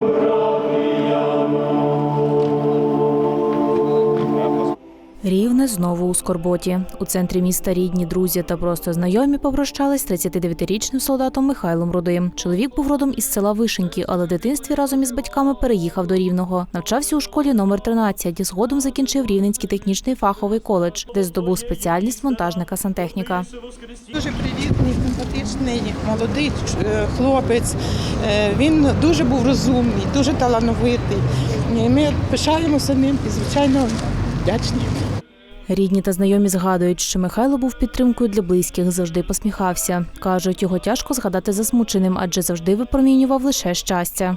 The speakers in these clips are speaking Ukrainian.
Bro. Рівне знову у скорботі. У центрі міста рідні, друзі та просто знайомі попрощались з 39-річним солдатом Михайлом Рудим. Чоловік був родом із села Вишеньки, але в дитинстві разом із батьками переїхав до Рівного. Навчався у школі номер 13 Згодом закінчив Рівненський технічний фаховий коледж, де здобув спеціальність монтажника сантехніка. Дуже привітний, симпатичний, молодий е, хлопець. Е, Він дуже був розумний, дуже талановитий. Ми пишаємося ним і, звичайно, вдячні. Рідні та знайомі згадують, що Михайло був підтримкою для близьких, завжди посміхався. кажуть, його тяжко згадати засмученим, адже завжди випромінював лише щастя.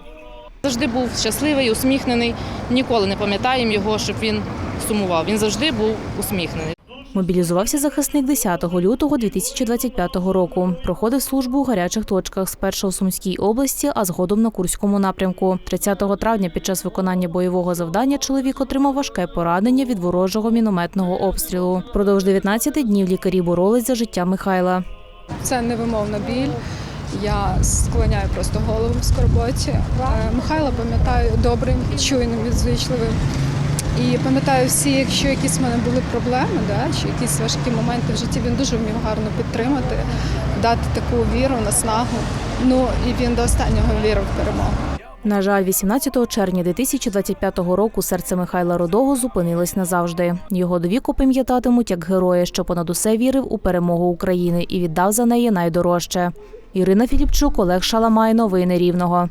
Завжди був щасливий, усміхнений. Ніколи не пам'ятаємо його, щоб він сумував. Він завжди був усміхнений. Мобілізувався захисник 10 лютого 2025 року. Проходив службу у гарячих точках спершу у Сумській області, а згодом на Курському напрямку. 30 травня під час виконання бойового завдання чоловік отримав важке поранення від ворожого мінометного обстрілу. Продовж 19 днів лікарі боролись за життя Михайла. Це невимовна біль. Я склоняю просто голову в скорботі. Е, Михайла пам'ятаю добрим, чуйним, відзвичливим. І пам'ятаю всі, якщо якісь в мене були проблеми, да, чи якісь важкі моменти в житті, він дуже вмів гарно підтримати, дати таку віру, наснагу. Ну і він до останнього вірив в перемогу. На жаль, 18 червня 2025 року серце Михайла Рудого зупинилось назавжди. Його до віку пам'ятатимуть як героя, що понад усе вірив у перемогу України і віддав за неї найдорожче. Ірина Філіпчук, Олег Шаламай. Новини Рівного.